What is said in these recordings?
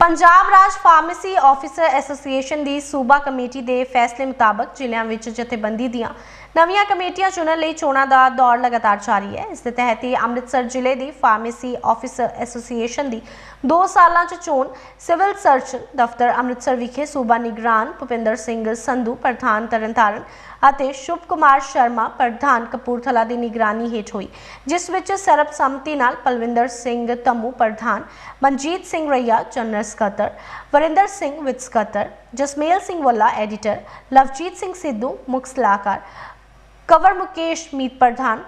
ਪੰਜਾਬ ਰਾਜ pharmacy officer association ਦੀ ਸੂਬਾ ਕਮੇਟੀ ਦੇ ਫੈਸਲੇ ਮੁਤਾਬਕ ਜ਼ਿਲ੍ਹਿਆਂ ਵਿੱਚ ਜਥੇਬੰਦੀ ਦੀਆਂ ਨਵੀਆਂ ਕਮੇਟੀਆਂ ਚੁਣਨ ਲਈ ਚੋਣਾਂ ਦਾ ਦੌਰ ਲਗਾਤਾਰ ਜਾਰੀ ਹੈ। ਇਸ ਦੇ ਤਹਿਤ ਹੀ ਅੰਮ੍ਰਿਤਸਰ ਜ਼ਿਲ੍ਹੇ ਦੀ ਫਾਰਮੇਸੀ ਆਫੀਸਰ ਐਸੋਸੀਏਸ਼ਨ ਦੀ 2 ਸਾਲਾਂ 'ਚ ਚੋਣ ਸਿਵਲ ਸਰਜਨ ਦਫ਼ਤਰ ਅੰਮ੍ਰਿਤਸਰ ਵਿਖੇ ਸੂਬਾ ਨਿਗਰਾਨ ਭੁਪਿੰਦਰ ਸਿੰਘ ਸੰਧੂ, ਪ੍ਰਧਾਨ ਤਰਨਤਾਰਨ ਅਤੇ ਸ਼ੁਭ ਕੁਮਾਰ ਸ਼ਰਮਾ, ਪ੍ਰਧਾਨ ਕਪੂਰਥਲਾ ਦੀ ਨਿਗਰਾਨੀ ਹੇਠ ਹੋਈ, ਜਿਸ ਵਿੱਚ ਸਰਬਸੰਮਤੀ ਨਾਲ ਪਲਵਿੰਦਰ ਸਿੰਘ ਤੰਮੂ ਪ੍ਰਧਾਨ ਮਨਜੀਤ ਸਿੰਘ ਰਈਆ, ਜਨਰਲ ਸਕੱਤਰ ਵਰਿੰਦਰ ਸਿੰਘ ਵਿੱਤ ਸਕੱਤਰ ਜਸਮੇਲ ਸਿੰਘ ਵੱਲਾ ਐਡੀਟਰ ਲਵਜੀਤ ਸਿੰਘ ਸਿੱਧੂ ਮੁੱਖ ਸਲਾਹਕਾਰ ਕਵਰ ਮੁਕੇਸ਼ ਮੀਤ ਪ੍ਰਧਾਨ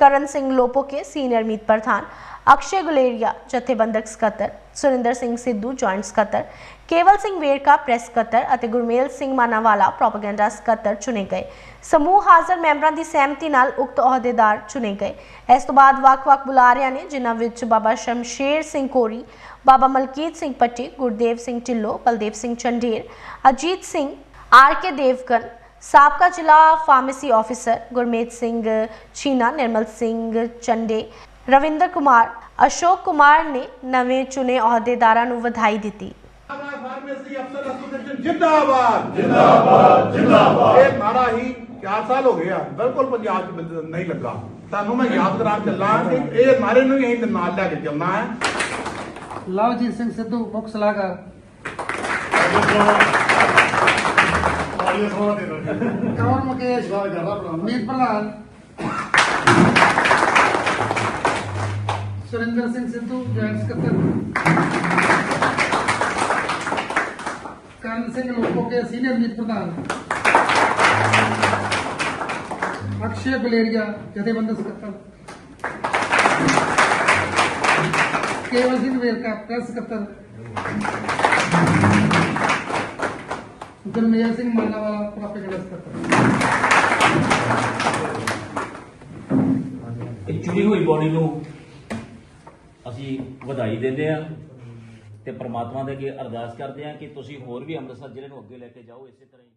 ਕਰਨ ਸਿੰਘ ਲੋਪੋਕੇ ਸੀਨੀਅਰ ਮੀਤ ਪ੍ਰਧਾਨ, ਅਕਸ਼ੇ ਗੁਲੇਰੀਆ ਜਥੇਬੰਦਕ ਸਕੱਤਰ, ਸੁਰਿੰਦਰ ਸਿੰਘ ਸਿੱਧੂ ਜੁਆਇੰਟ ਸਕੱਤਰ, ਕੇਵਲ ਸਿੰਘ ਵੇਰਕਾ ਪ੍ਰੈਸ ਸਕੱਤਰ ਅਤੇ ਗੁਰਮੇਲ ਸਿੰਘ ਮਾਨਾਵਾਲਾ ਪ੍ਰੋਪਾਗੈਂਡਾ ਸਕੱਤਰ ਚੁਣੇ ਗਏ। ਸਮੂਹ ਹਾਜ਼ਰ ਮੈਂਬਰਾਂ ਦੀ ਸਹਿਮਤੀ ਨਾਲ ਉਕਤ ਅਹੁਦੇਦਾਰ ਚੁਣੇ ਗਏ। ਇਸ ਤੋਂ ਬਾਅਦ ਵੱਖ-ਵੱਖ ਬੁਲਾਰਿਆਂ ਨੇ, ਜਿਨ੍ਹਾਂ ਵਿੱਚ ਬਾਬਾ ਸ਼ਮਸ਼ੇਰ ਸਿੰਘ ਕੋਰੀ, ਬਾਬਾ ਮਲਕੀਤ ਸਿੰਘ ਪੱਟੀ, ਗੁਰਦੇਵ ਸਿੰਘ ਢਿੱਲੋਂ, ਬਲਦੇਵ ਸਿੰਘ ਚੰਡੇਰ, ਅਜੀਤ ਸਿੰਘ, ਆਰ ਕੇ ਦੇਵਗਨ ਸਾਬਕਾ ਜ਼ਿਲ੍ਹਾ ਫਾਰਮੇਸੀ ਆਫੀਸਰ ਗੁਰਮੀਤ ਸਿੰਘ ਛੀਨਾ ਨਿਰਮਲ ਸਿੰਘ ਚੰਡੇ ਰਵਿੰਦਰ ਕੁਮਾਰ ਅਸ਼ੋਕ ਕੁਮਾਰ ਨੇ ਨਵੇਂ ਚੁਣੇ ਅਹੁਦੇਦਾਰਾਂ ਨੂੰ ਵਧਾਈ ਦਿੱਤੀ। ਫਾਰਮੇਸੀ ਅਫਸਰ ਐਸੋਸੀਏਸ਼ਨ ਜਿੰਦਾਬਾਦ। ਜਿੰਦਾਬਾਦ ਜਿੰਦਾਬਾਦ। ਇਹ ਮਾਰਾ ਹੀ 4 ਸਾਲ ਹੋ ਗਏ ਆ। ਬਿਲਕੁਲ ਪੰਜਾਬ 'ਚ ਨਹੀਂ ਲੱਗਾ। ਤੁਹਾਨੂੰ ਮੈਂ ਯਾਦ ਕਰਾਉਣ ਚੱਲਾਂ ਕਿ ਇਹ ਮਾਰੇ ਨੂੰ ਹੀ ਨਾਲ ਲੈ ਕੇ ਚੱਲਣਾ ਹੈ। ਲਵਜੀਤ ਸਿੰਘ ਸਿੱਧੂ ਮੁੱਖ ਸਲਾਹਕਾਰ। ਕੌਰ ਮੁਕੇਸ਼ ਮੀਤ ਪ੍ਰਧਾਨ ਸੁਰਿੰਦਰ ਸਿੰਘ ਸਿੱਧੂ ਜੁਆਇੰਟ ਸਕੱਤਰ ਕਰਨ ਸਿੰਘ ਲੋਕੋਕੇ ਸੀਨੀਅਰ ਮੀਤ ਪ੍ਰਧਾਨ ਅਕਸ਼ੇ ਬਲੇਰੀਆ ਜਥੇਬੰਦਕ ਸਕੱਤਰ ਕੇਵਲ ਸਿੰਘ ਵੇਰਕਾ ਪ੍ਰੈਸ ਸਕੱਤਰ ਗੁਰਮੇਲ ਸਿੰਘ ਮਾਨਾਵਾਲਾ ਪ੍ਰੋਪੇਗੈਂਡਾ ਸਕੱਤਰ ਇਹ ਚੁਣੀ ਹੋਈ ਬੋਡੀ ਨੂੰ ਅਸੀਂ ਵਧਾਈ ਦਿੰਦੇ ਹਾਂ ਤੇ ਪ੍ਰਮਾਤਮਾ ਦੇ ਅੱਗੇ ਅਰਦਾਸ ਕਰਦੇ ਹਾਂ ਕਿ ਤੁਸੀਂ ਹੋਰ ਵੀ ਅੰਮ੍ਰਿਤਸਰ ਜ਼ਿਲ੍ਹੇ ਨੂੰ ਅੱਗੇ ਲੈ ਕੇ ਜਾਓ, ਇਸੇ ਤਰ੍ਹਾਂ ਹੀ